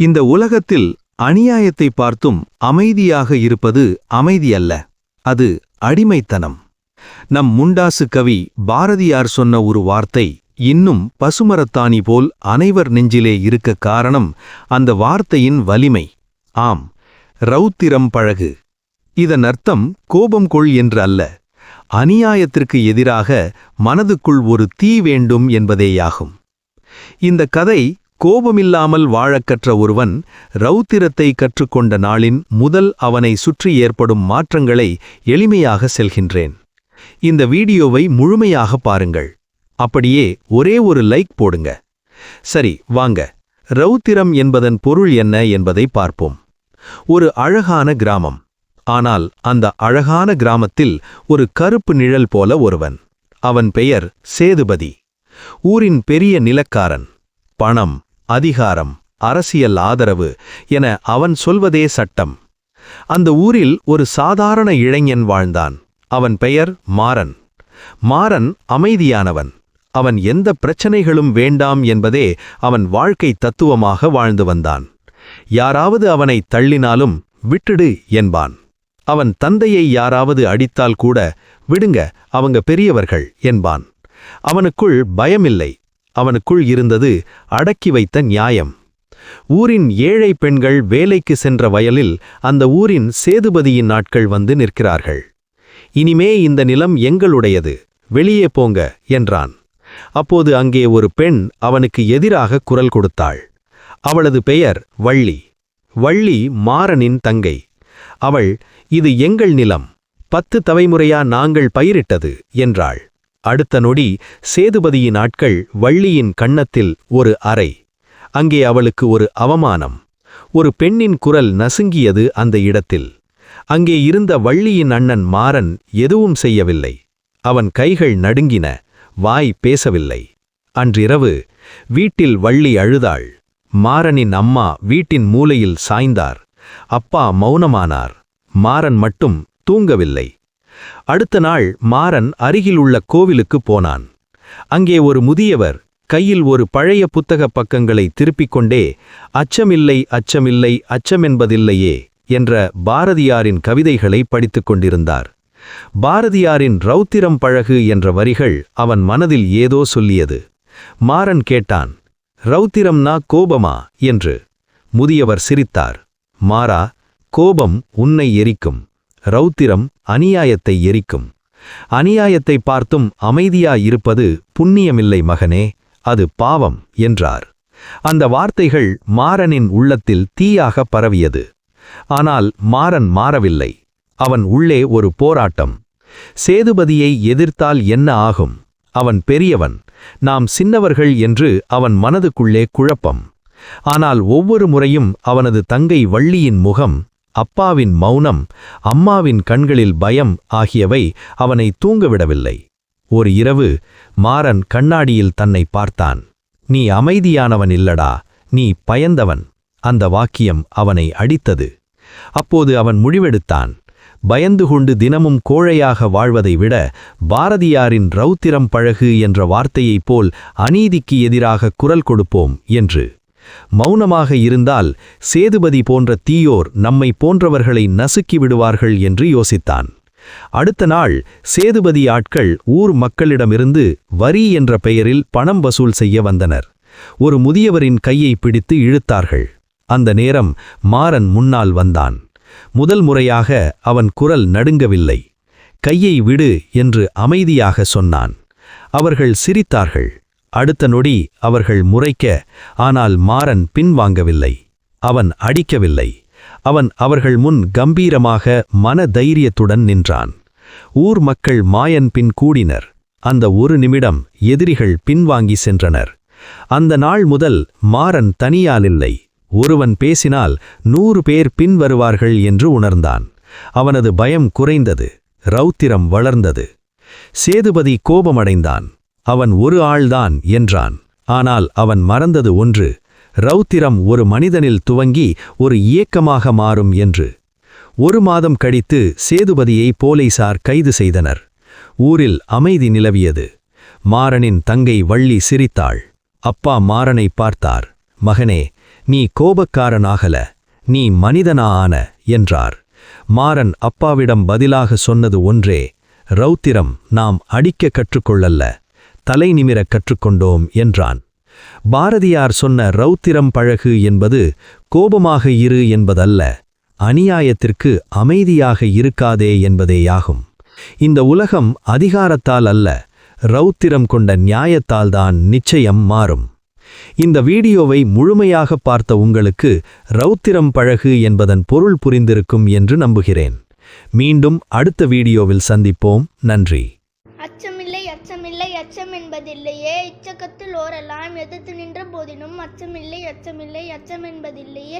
இந்த உலகத்தில் அநியாயத்தை பார்த்தும் அமைதியாக இருப்பது அமைதியல்ல. அது அடிமைத்தனம். நம் முண்டாசு கவி பாரதியார் சொன்ன ஒரு வார்த்தை இன்னும் பசுமரத்தாணி போல் அனைவர் நெஞ்சிலே இருக்க காரணம் அந்த வார்த்தையின் வலிமை. ஆம் ரௌத்திரம் பழகு. இதன் அர்த்தம் கோபம் கொள் என்று அல்ல. அநியாயத்திற்கு எதிராக மனதுக்குள் ஒரு தீ வேண்டும் என்பதேயாகும். இந்த கதை கோபமில்லாமல் வாழக் கற்ற ஒருவன் ரௌத்திரத்தை கற்றுக்கொண்ட நாளின் முதல் அவனை சுற்றி ஏற்படும் மாற்றங்களை எளிமையாக செல்கின்றேன். இந்த வீடியோவை முழுமையாக பாருங்கள். அப்படியே ஒரே ஒரு லைக் போடுங்க. சரி வாங்க. ரௌத்திரம் என்பதன் பொருள் என்ன என்பதை பார்ப்போம். ஒரு அழகான கிராமம். ஆனால் அந்த அழகான கிராமத்தில் ஒரு கருப்பு நிழல் போல ஒருவன். அவன் பெயர் சேதுபதி. ஊரின் பெரிய நிலக்காரன். பணம் அதிகாரம் அரசியல் ஆதரவு என அவன் சொல்வதே சட்டம். அந்த ஊரில் ஒரு சாதாரண இளைஞன் வாழ்ந்தான். அவன் பெயர் மாறன். மாறன் அமைதியானவன். அவன் எந்த பிரச்சனைகளும் வேண்டாம் என்பதே அவன் வாழ்க்கை தத்துவமாக வாழ்ந்து வந்தான். யாராவது அவனை தள்ளினாலும் விட்டுடு என்பான். அவன் தந்தையை யாராவது அடித்தால் கூட விடுங்க அவங்க பெரியவர்கள் என்பான். அவனுக்குள் பயமில்லை. அவனுக்குள் இருந்தது அடக்கி வைத்த நியாயம். ஊரின் ஏழை பெண்கள் வேலைக்கு சென்ற வயலில் அந்த ஊரின் சேதுபதியின் நாட்கள் வந்து நிற்கிறார்கள். இனிமே இந்த நிலம் எங்களுடையது வெளியே போங்க என்றான். அப்போது அங்கே ஒரு பெண் அவனுக்கு எதிராக குரல் கொடுத்தாள். அவளது பெயர் வள்ளி. வள்ளி மாறனின் தங்கை. அவள் இது எங்கள் நிலம். பத்து தலைமுறையா நாங்கள் பயிரிட்டது என்றாள். அடுத்த நொடி சேதுபதியின் ஆட்கள் வள்ளியின் கன்னத்தில் ஒரு அறை. அங்கே அவளுக்கு ஒரு அவமானம். ஒரு பெண்ணின் குரல் நசுங்கியது அந்த இடத்தில். அங்கே இருந்த வள்ளியின் அண்ணன் மாறன் எதுவும் செய்யவில்லை. அவன் கைகள் நடுங்கின வாய் பேசவில்லை. அன்றிரவு வீட்டில் வள்ளி அழுதாள். மாறனின் அம்மா வீட்டின் மூலையில் சாய்ந்தார். அப்பா மௌனமானார். மாறன் மட்டும் தூங்கவில்லை. அடுத்த நாள் மாறன் அருகிலுள்ள கோவிலுக்கு போனான். அங்கே ஒரு முதியவர் கையில் ஒரு பழைய புத்தகப் பக்கங்களை திருப்பிக் கொண்டே அச்சமில்லை அச்சமில்லை அச்சமென்பதில்லையே என்ற பாரதியாரின் கவிதைகளை படித்துக் கொண்டிருந்தார். பாரதியாரின் ரௌத்திரம் பழகு என்ற வரிகள் அவன் மனதில் ஏதோ சொல்லியது. மாறன் கேட்டான் ரௌத்திரம்னா கோபமா? என்று முதியவர் சிரித்தார். மாறா கோபம் உன்னை எரிக்கும். ரௌத்திரம் அநியாயத்தை எரிக்கும். அநியாயத்தை பார்த்தும் அமைதியாயிருப்பது புண்ணியமில்லை மகனே அது பாவம் என்றார். அந்த வார்த்தைகள் மாறனின் உள்ளத்தில் தீயாக பரவியது. ஆனால் மாறன் மாறவில்லை. அவன் உள்ளே ஒரு போராட்டம். சேதுபதியை எதிர்த்தால் என்ன ஆகும்? அவன் பெரியவன். நாம் சின்னவர்கள் என்று அவன் மனதுக்குள்ளே குழப்பம். ஆனால் ஒவ்வொரு முறையும் அவனது தங்கை வள்ளியின் முகம் அப்பாவின் மௌனம் அம்மாவின் கண்களில் பயம் ஆகியவை அவனை தூங்கவிடவில்லை. ஒரு இரவு மாறன் கண்ணாடியில் தன்னை பார்த்தான். நீ அமைதியானவன் இல்லடா நீ பயந்தவன் அந்த வாக்கியம் அவனை அடித்தது. அப்போது அவன் முடிவெடுத்தான். பயந்து கொண்டு தினமும் கோழையாக வாழ்வதை விட பாரதியாரின் ரௌத்திரம் பழகு என்ற வார்த்தையைப் போல் அநீதிக்கு எதிராக குரல் கொடுப்போம் என்று மௌனமாக இருந்தால் சேதுபதி போன்ற தீயோர் நம்மை போன்றவர்களை நசுக்கி விடுவார்கள் என்று யோசித்தான். அடுத்த நாள் சேதுபதி ஆட்கள் ஊர் மக்களிடமிருந்து வரி என்ற பெயரில் பணம் வசூல் செய்ய வந்தனர். ஒரு முதியவரின் கையை பிடித்து இழுத்தார்கள். அந்த நேரம் மாறன் முன்னால் வந்தான். முதல் முறையாக அவன் குரல் நடுங்கவில்லை. கையை விடு என்று அமைதியாக சொன்னான். அவர்கள் சிரித்தார்கள். அடுத்த நொடி அவர்கள் முறைக்க ஆனால் மாறன் பின்வாங்கவில்லை. அவன் அடிக்கவில்லை. அவன் அவர்கள் முன் கம்பீரமாக மன தைரியத்துடன் நின்றான். ஊர் மக்கள் மாயன் பின் கூடினர். அந்த ஒரு நிமிடம் எதிரிகள் பின்வாங்கி சென்றனர். அந்த நாள் முதல் மாறன் தனியாலில்லை ஒருவன் பேசினால் நூறு பேர் பின் வருவார்கள் என்று உணர்ந்தான். அவனது பயம் குறைந்தது. ரௌத்திரம் வளர்ந்தது. சேதுபதி கோபமடைந்தான். அவன் ஒரு ஆள்தான் என்றான். ஆனால் அவன் மறந்தது ஒன்று ரௌத்திரம் ஒரு மனிதனில் துவங்கி ஒரு இயக்கமாக மாறும் என்று. ஒரு மாதம் கழித்து சேதுபதியை போலீசார் கைது செய்தனர். ஊரில் அமைதி நிலவியது. மாறனின் தங்கை வள்ளி சிரித்தாள். அப்பா மாறனை பார்த்தார். மகனே நீ கோபக்காரனாகல நீ மனிதனா ஆன என்றார். மாறன் அப்பாவிடம் பதிலாக சொன்னது ஒன்றே ரௌத்திரம் நாம் அடிக்க கற்றுக்கொள்ளல்ல. தலை நிமிரக் கற்றுக்கொண்டோம் என்றான். பாரதியார் சொன்ன ரௌத்திரம் பழகு என்பது கோபமாக இரு என்பதல்ல அநியாயத்திற்கு அமைதியாக இருக்காதே என்பதேயாகும். இந்த உலகம் அதிகாரத்தால் அல்ல ரௌத்திரம் கொண்ட நியாயத்தால்தான் நிச்சயம் மாறும். இந்த வீடியோவை முழுமையாக பார்த்த உங்களுக்கு ரௌத்திரம் பழகு என்பதன் பொருள் புரிந்திருக்கும் என்று நம்புகிறேன். மீண்டும் அடுத்த வீடியோவில் சந்திப்போம். நன்றி. அச்சம் என்பதில்லையே. இச்சகத்தில் ஓரெல்லாம் எதிர்த்து நின்ற போதினும் அச்சமில்லை அச்சமில்லை அச்சம் என்பதில்லையே.